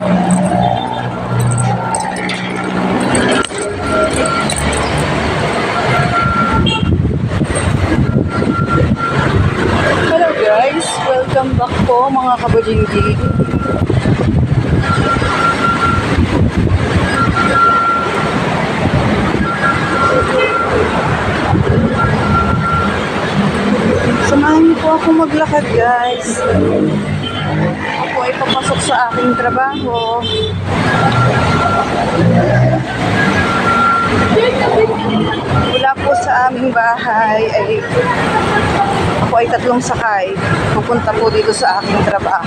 Hello guys, welcome back po mga kabajinggig. Samahan niyo po ako maglakad guys. Ako ay papasok sa aking trabaho. Mula po sa aming bahay ay ako ay tatlong sakay. Pupunta po dito sa aking trabaho.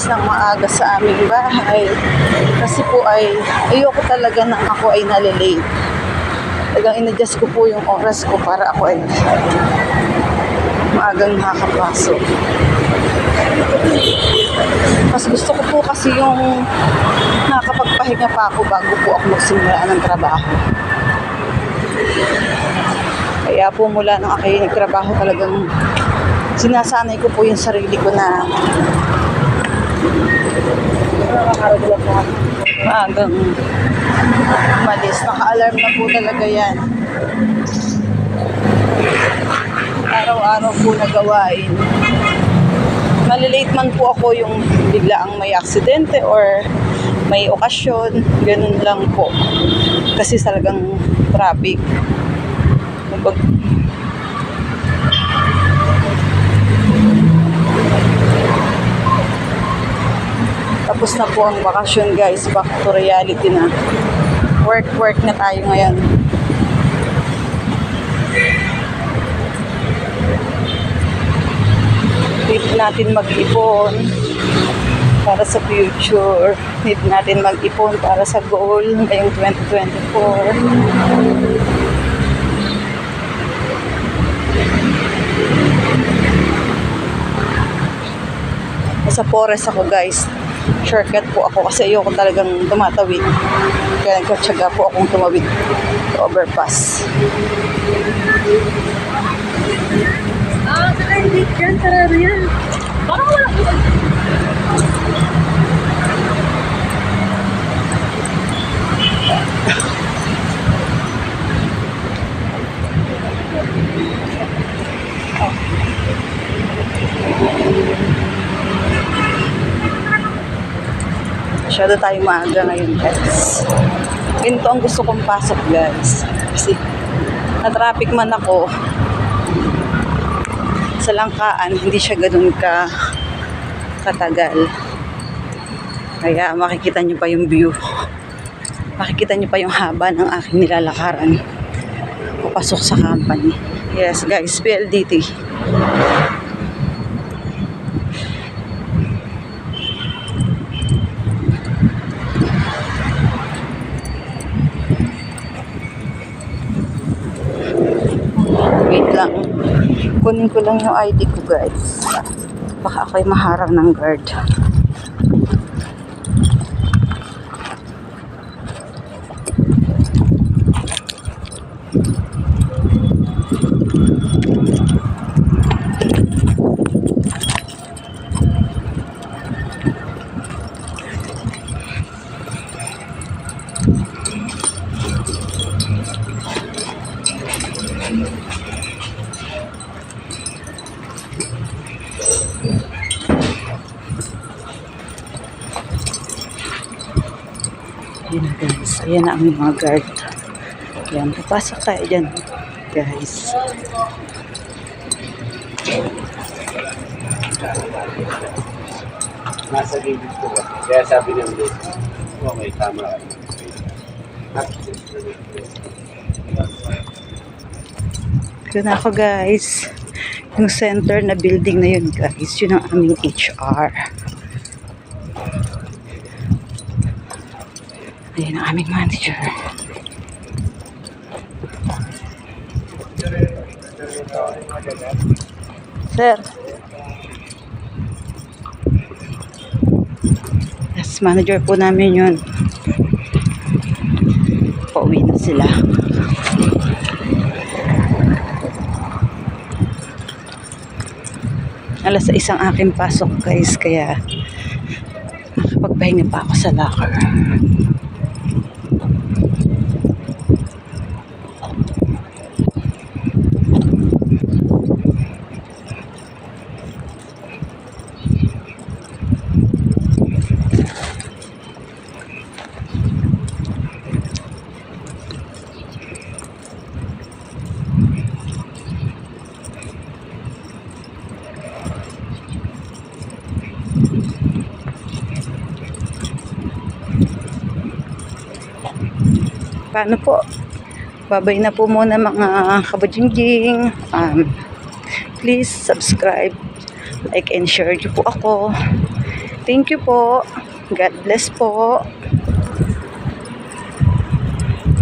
Ay naalis ng maaga sa aming bahay. Kasi po ay ayoko talaga nang ako ay nalilate. Talagang inadjust ko po yung oras ko para ako ay maagang nakakapasok. Mas gusto ko po kasi yung nakakapagpahinga pa ako bago po ako magsimula ng trabaho. Kaya po mula nung ako yung nagtrabaho talagang sinasanay ko po yung sarili ko na maagang umalis. Naka-alarm na po talaga yan. Araw-araw po na gawain malilate man po ako yung bigla ang may aksidente or may okasyon, ganun lang po. Kasi talagang traffic. Kumbaga, Tapos na po ang bakasyon guys, back to reality na. Work, work na tayo ngayon. need natin mag-ipon para sa future. Need natin mag-ipon para sa goal ngayong 2024. Sa forest ako guys. Shortcut po ako kasi ayoko talagang tumatawid. Kaya nagkatsaga po akong tumawid overpass. Ah, saka hindi dyan, sarado yan. Parang wala ko. Masyado tayo maaga ngayon, guys. Ganito ang gusto kong pasok, guys. Kasi na-traffic man ako sa langkaan, hindi siya ganun ka katagal. Kaya makikita niyo pa yung view. Makikita niyo pa yung haba ng aking nilalakaran. Papasok sa company. Yes, guys, PLDT. Wait lang. Kunin ko lang yung ID ko, guys. Baka ako'y maharang ng guard. Ayan na guys. Ayan na ang mga guard. Ayan, papasok tayo dyan. Guys. Nasa gilid ko ba? Kaya sabi ng Diyos, oh, may tama ka. Yun na ako guys. Yung center na building na yun guys. Yun ang aming HR. Ayun ang aming manager. Sir. Yes, manager po namin yun. Pauwi na sila. Alas sa isang aking pasok guys, kaya nakapagpahinga pa ako sa locker. Paano po? Babay na po muna mga kabajingjing. Um, please subscribe, like and share niyo po ako. Thank you po. God bless po.